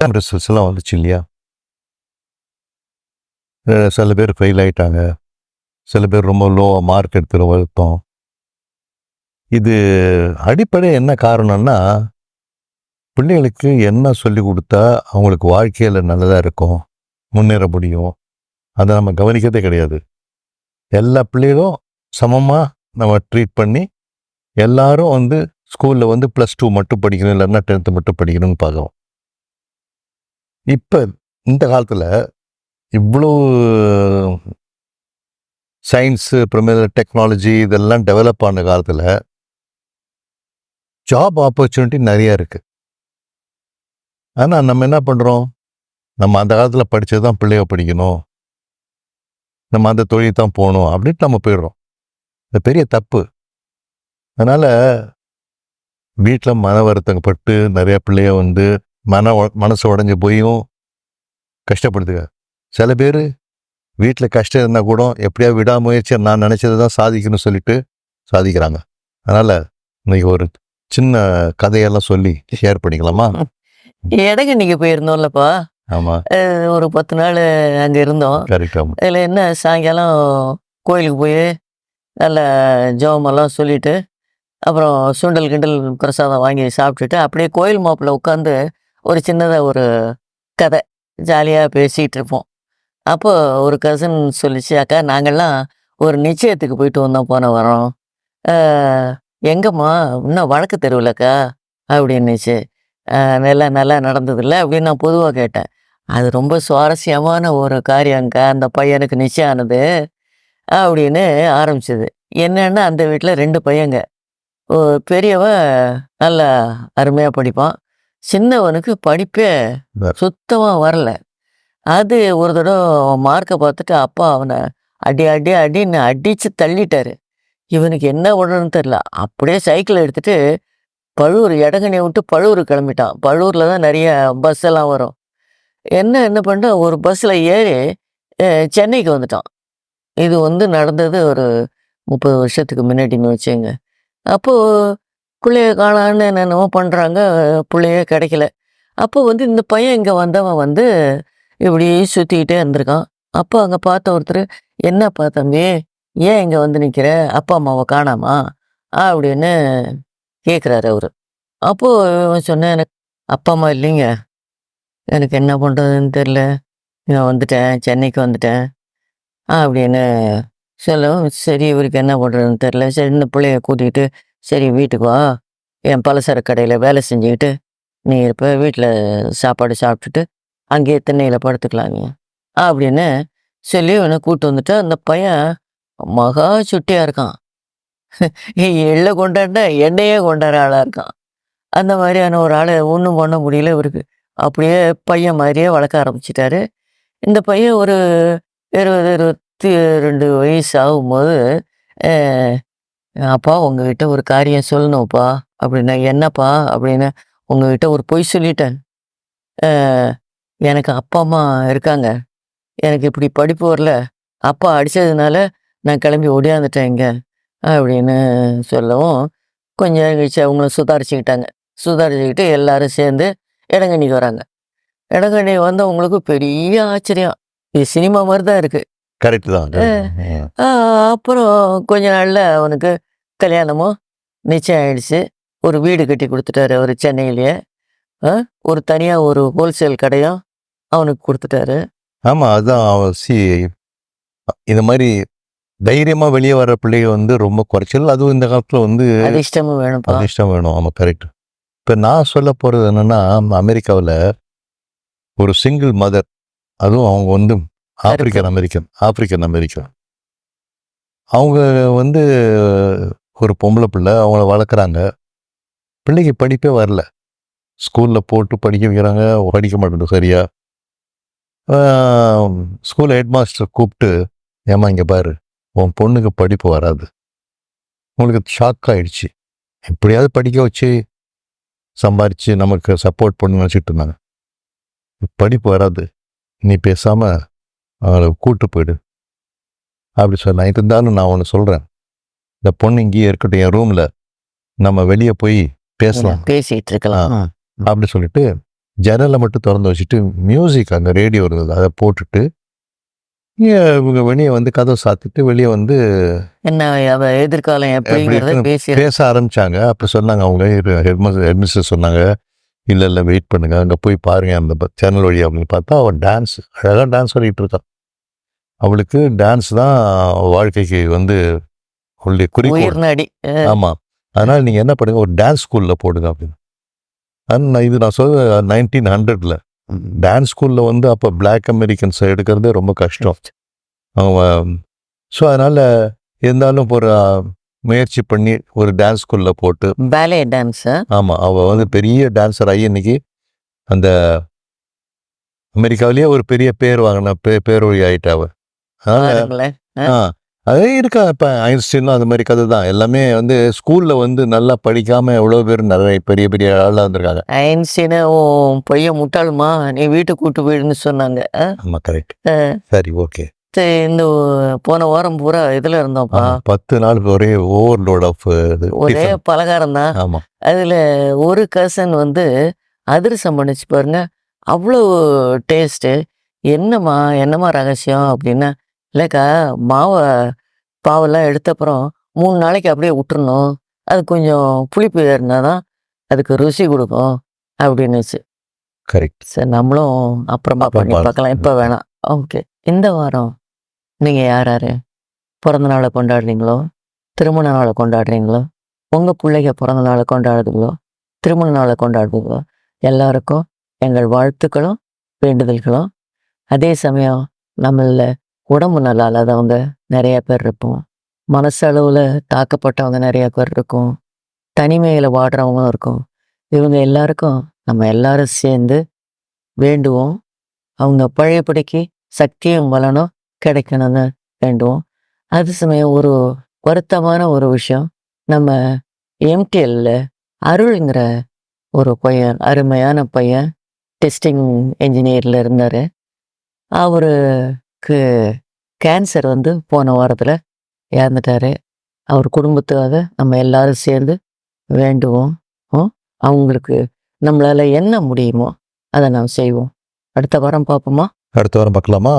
ரிசல்ட்ஸ்லாம் வந்துச்சு இல்லையா? சில பேர் ஃபெயில் ஆகிட்டாங்க சில பேர் ரொம்ப லோவாக மார்க் எடுத்துகிற வருத்தம் இது அடிப்படை என்ன காரணம்னா பிள்ளைகளுக்கு என்ன சொல்லி கொடுத்தா அவங்களுக்கு வாழ்க்கையில் நல்லதாக இருக்கும் முன்னேற முடியும். அதை நம்ம கவனிக்கிறதே கிடையாது. எல்லா பிள்ளைகளும் சமமாக நம்ம ட்ரீட் பண்ணி எல்லாரும் வந்து ஸ்கூலில் வந்து ப்ளஸ் டூ மட்டும் படிக்கணும் இல்லைன்னா டென்த்து மட்டும் படிக்கணும்னு பார்க்குறோம் இப்போ இந்த காலத்தில் இவ்வளோ சயின்ஸு அப்புறமேல டெக்னாலஜி இதெல்லாம் டெவலப் ஆன காலத்தில் ஜாப் ஆப்பர்ச்சுனிட்டி நிறையா இருக்குது ஆனால் நம்ம என்ன பண்ணுறோம் நம்ம அந்த காலத்தில் படித்தது தான் பிள்ளைய படிக்கணும். நம்ம அந்த தொழில் தான் போகணும் அப்படின்ட்டு நம்ம போயிடுறோம். இது பெரிய தப்பு. அதனால் வீட்டில் மன வருத்தப்பட்டு நிறையா பிள்ளைய வந்து மன மனசு உடஞ்சி போயும் கஷ்டப்படுத்துக. சில பேர் வீட்டில் கஷ்டம் இருந்தால் கூட எப்படியா விடாமுயற்சி நான் நினச்சதை தான் சாதிக்கணும்னு சொல்லிட்டு சாதிக்கிறாங்க. அதனால் இன்னைக்கு ஒரு சின்ன கதையெல்லாம் சொல்லி ஷேர் பண்ணிக்கலாமா? இடகண்ணிக்கு போயிருந்தோம்லப்பா? ஆமாம் அஹ் ஒரு பத்து நாள் அங்கே இருந்தோம். அதில் என்ன சாயங்காலம் கோயிலுக்கு போய் நல்ல ஜெபமெல்லாம் சொல்லிட்டு அப்புறம் சுண்டல் கிண்டல் பிரசாதம் வாங்கி சாப்பிட்டுட்டு அப்படியே கோயில் மாப்பிள்ள உட்காந்து ஒரு சின்னதாக ஒரு கதை. ஜாலியாக பேசிகிட்டு இருப்போம் அப்போ ஒரு கசின் சொல்லிச்சு அக்கா நாங்கள்லாம் ஒரு நிச்சயத்துக்கு போயிட்டு வந்தோம் போன வரோம். எங்கம்மா? இன்னும் வழக்கு தெருவில்லக்கா அப்படின்னுச்சு. நல்லா நல்லா நடந்ததில்ல? அப்படின்னு நான் பொதுவாக கேட்டேன். அது ரொம்ப சுவாரஸ்யமான ஒரு காரியங்க்கா அந்த பையனுக்கு நிச்சயம் ஆனது. அப்படின்னு ஆரம்பிச்சது. என்னென்னா அந்த வீட்டில் ரெண்டு பையங்க. ஓ, பெரியவன் நல்லா அருமையாக படிப்பான். சின்னவனுக்கு படிப்பே சுத்தமாக வரல. அது ஒரு தடவை மார்க்கை பார்த்துட்டு அப்பா அவனை அடி அடி அடின்னு அடித்து தள்ளிட்டாரு. இவனுக்கு என்ன பண்ணுறதுன்னு தெரில அப்படியே சைக்கிள் எடுத்துட்டு பழுவூர் இடங்கனை விட்டு பழுவூர் கிளம்பிட்டான். பழுவூரில் தான் நிறைய பஸ் எல்லாம் வரும். என்ன என்ன பண்ணிட்டான் ஒரு பஸ்ஸில் ஏறி சென்னைக்கு வந்துட்டான். இது வந்து நடந்தது ஒரு முப்பது வருஷத்துக்கு முன்னாடின்னு வச்சுங்க அப்போது பிள்ளைய காணான்னு என்னென்னமோ பண்ணுறாங்க பிள்ளையே கிடைக்கல. அப்போ வந்து இந்த பையன் இங்கே வந்தவன் வந்து இப்படி சுற்றிக்கிட்டே இருந்திருக்கான். அப்போ அங்கே பார்த்த ஒருத்தர் என்னப்பா தம்பி ஏன் இங்கே வந்து நிற்கிற அப்பா அம்மாவை காணாமா? அப்படின்னு கேட்குறாரு அவர். அப்போது இவன் சொன்னேன் எனக்கு அப்பா அம்மா இல்லைங்க. எனக்கு என்ன பண்ணுறதுன்னு தெரில நான் வந்துட்டேன் சென்னைக்கு வந்துட்டேன். அப்படின்னு சொல்லவும் சரி இவருக்கு என்ன பண்ணுறதுன்னு தெரில சரி இந்த பிள்ளைய கூட்டிகிட்டு சரி வீட்டுக்கு வா. என் பலசரக்கு கடையில் வேலை செஞ்சுக்கிட்டு நீ இருப்ப வீட்டில் சாப்பாடு சாப்பிட்டுட்டு அங்கேயே திண்ணையில் படுத்துக்கலாங்க. அப்படின்னு சொல்லி இவனை கூப்பிட்டு வந்துட்டு அந்த பையன் மகா சுட்டியாக இருக்கான். எள்ள கொண்டாண்டா எண்ணெயே கொண்டாடுற ஆளாக இருக்கான். அந்த மாதிரியான ஒரு ஆளை ஒன்றும் பண்ண முடியல இவருக்கு. அப்படியே பையன் மாதிரியே வளர்க்க ஆரம்பிச்சிட்டாரு. இந்த பையன் ஒரு இருபது இருபத்தி ரெண்டு வயசு ஆகும்போது அப்பா உங்ககிட்ட ஒரு காரியம் சொல்லணும்ப்பா. அப்படின்னா என்னப்பா? அப்படின்னு உங்ககிட்ட ஒரு பொய் சொல்லிட்டேன். எனக்கு அப்பா அம்மா இருக்காங்க. எனக்கு இப்படி படிப்பு வரல. அப்பா அடித்ததுனால நான் கிளம்பி ஓடியாந்துட்டேன் இங்கே அப்படின்னு சொல்லவும் கொஞ்சம் கழிச்சு அவங்கள சுதாரிச்சுக்கிட்டாங்க. சுதாரிச்சுக்கிட்டு எல்லாரும் சேர்ந்து இடங்கண்ணிக்கு வராங்க. இடங்கண்ணி வந்தவங்களுக்கு பெரிய ஆச்சரியம். இது சினிமா மாதிரி தான் இருக்குது கரெக்டு தான் அப்புறம் கொஞ்ச நாள்ல அவனுக்கு கல்யாணமும் நிச்சயம் ஆயிடுச்சு. ஒரு வீடு கட்டி கொடுத்துட்டாரு அவர் சென்னையிலேயே. ஒரு தனியாக ஒரு ஹோல்சேல் கடையும் அவனுக்கு கொடுத்துட்டாரு. ஆமாம் அதுதான் அவன் சி இந்த மாதிரி தைரியமாக வெளியே வர பிள்ளைங்க வந்து ரொம்ப குறைச்சல். அதுவும் இந்த காலத்தில் வந்து அதிர்ஷ்டமும் வேணும்ப்பா. அதிர்ஷ்டம் வேணும். ஆமாம் கரெக்ட். இப்போ நான் சொல்ல போகிறது என்னென்னா அமெரிக்காவில் ஒரு சிங்கிள் மதர் அதுவும் அவங்க வந்து ஆப்பிரிக்கன் அமெரிக்கன் ஆப்பிரிக்கன் அமெரிக்கன். அவங்க வந்து ஒரு பொம்பளை பிள்ளை அவங்கள வளர்க்குறாங்க. பிள்ளைக்கு படிப்பே வரல. ஸ்கூலில் போட்டு படிக்க வைக்கிறாங்க படிக்க மாட்டேங்குது சரியா. ஸ்கூல் ஹெட் மாஸ்டர் கூப்பிட்டு ஏமா இங்கே பாரு உன் பொண்ணுக்கு படிப்பு வராது. உங்களுக்கு ஷாக் ஆகிடுச்சு எப்படியாவது படிக்க வச்சு சம்பாரித்து நமக்கு சப்போர்ட் பண்ணி வச்சுட்டு இருந்தாங்க. படிப்பு வராது. நீ பேசாமல் அவளை கூட்டு போயிடு. அப்படி சொன்னேன் இருந்தாலும் நான் ஒன்று சொல்கிறேன் இந்த பொண்ணு இங்கேயே இருக்கட்டும் என் ரூமில் நம்ம வெளியே போய் பேசலாம். பேசிட்டு இருக்கலாம். அப்படி சொல்லிட்டு ஜன்னலை மட்டும் திறந்து வச்சுட்டு மியூசிக் அந்த ரேடியோ இருந்தது அதை போட்டுட்டு இவங்க வெளியே வந்து கதவை சாத்திட்டு வெளியே வந்து என்ன எதிர்காலம் எப்படிங்கிறத பேசி பேச ஆரம்பிச்சாங்க. அப்போ சொன்னாங்க அவங்க ஹெட்மாஸ்டர் ஹெட்மிஸ்டர் சொன்னாங்க இல்லை இல்லை வெயிட் பண்ணுங்க. அங்கே போய் பாருங்க. அந்த சேனல் வழி அப்படின்னு பார்த்தா அவன் டான்ஸ் அழகாக டான்ஸ் ஆடிட்டு இருக்கான். அவளுக்கு டான்ஸ் தான் வாழ்க்கைக்கு வந்து அவளுடைய குறிக்கோள். உயிர் நாடி அஹ், ஆமா. அதனால நீங்க என்ன பண்ணுங்க ஒரு டான்ஸ் ஸ்கூல்ல போடுங்க அப்படின்னு. நான் இது நான் சொல்ல நைன்டீன் ஹண்ட்ரட்ல டான்ஸ் ஸ்கூல்ல வந்து அப்போ பிளாக் அமெரிக்கன்ஸ் எடுக்கிறதே ரொம்ப கஷ்டம். அவன் ஸோ அதனால இருந்தாலும் இப்போ ஒரு முயற்சி பண்ணி ஒரு டான்ஸ் ஸ்கூல்ல போட்டு பேலே டான்ஸ் ஆமா அவ வந்து பெரிய டான்சர் ஆகி இன்னைக்கு அந்த அமெரிக்காவிலேயே ஒரு பெரிய பேர் வாங்கின பே பேரொழி ஆயிட்டா அவ. அதே இருக்கா இப்போ ஐன்ஸ்டீனும் அந்த மாதிரி கதை தான். எல்லாமே வந்து ஸ்கூல்ல வந்து நல்லா படிக்காம எவ்வளோ பேர் நிறைய பெரிய பெரிய ஆளாக இருந்திருக்காங்க. ஐன்ஸ்டீனு பையன் முட்டாளுமா? நீ வீட்டுக்கு கூட்டு போயிடுன்னு சொன்னாங்க. அஹ், ஆமா கரெக்ட் சரி ஓகே சரி, இந்த போன வாரம் பூரா இதுல இருந்தோம்ப்பா. பத்து நாள் ஒரே ஓவர்லோட் ஆஃப் ஒரே பலகாரம் தான் ஆமா. அதுல ஒரு கசன் வந்து அதிரசம் பண்ணிச்சு பாருங்க. அவ்வளோ டேஸ்ட்டு என்னம்மா என்னம்மா ரகசியம் அப்படின்னா இல்லைக்கா மாவை பாவெல்லாம் எடுத்த அப்புறம் மூணு நாளைக்கு அப்படியே விட்டுறணும். அது கொஞ்சம் புளிப்பு ஏறினா தான் அதுக்கு ருசி கொடுக்கும் அப்படின்னுச்சு. கரெக்ட் சரி நம்மளும் அப்புறமா பண்ணி. பார்க்கலாம். இப்போ வேணாம். ஓகே இந்த வாரம் நீங்கள் யார் யார்? பிறந்த நாளை கொண்டாடுறீங்களோ? திருமண நாளை கொண்டாடுறீங்களோ? உங்கள் பிள்ளைங்க பிறந்த நாளை கொண்டாடுதுங்களோ? திருமண நாளை கொண்டாடுறீங்களோ எல்லாருக்கும் எங்கள் வாழ்த்துக்களும் வேண்டுதல்களும். அதே சமயம் நம்மள உடம்பு நல்லா இல்லாதவங்க நிறைய பேர் இருப்போம். மனசளவில் தாக்கப்பட்டவங்க நிறைய பேர் இருக்கும். தனிமையில் வாடுறவங்களும் இருக்கும். இவங்க எல்லாருக்கும் நம்ம எல்லாரும் சேர்ந்து வேண்டுவோம். அவங்க பழையபடிக்கு சக்தியும் பலனும் கிடைக்கணும்னு வேண்டுவோம். அது சமயம் ஒரு வருத்தமான ஒரு விஷயம். நம்ம எம்டிஎல்ல அருள்ங்கிற ஒரு பையன் அருமையான பையன் டெஸ்டிங் என்ஜினியரில் இருந்தார். அவருக்கு கேன்சர் வந்து போன வாரத்தில் இறந்துட்டாரு. அவர் குடும்பத்துக்காக நம்ம எல்லாரும் சேர்ந்து வேண்டுவோம். அவங்களுக்கு நம்மளால் என்ன முடியுமோ அதை நாம் செய்வோம். அடுத்த வாரம் பார்ப்போமா? அடுத்த வாரம் பார்க்கலாமா?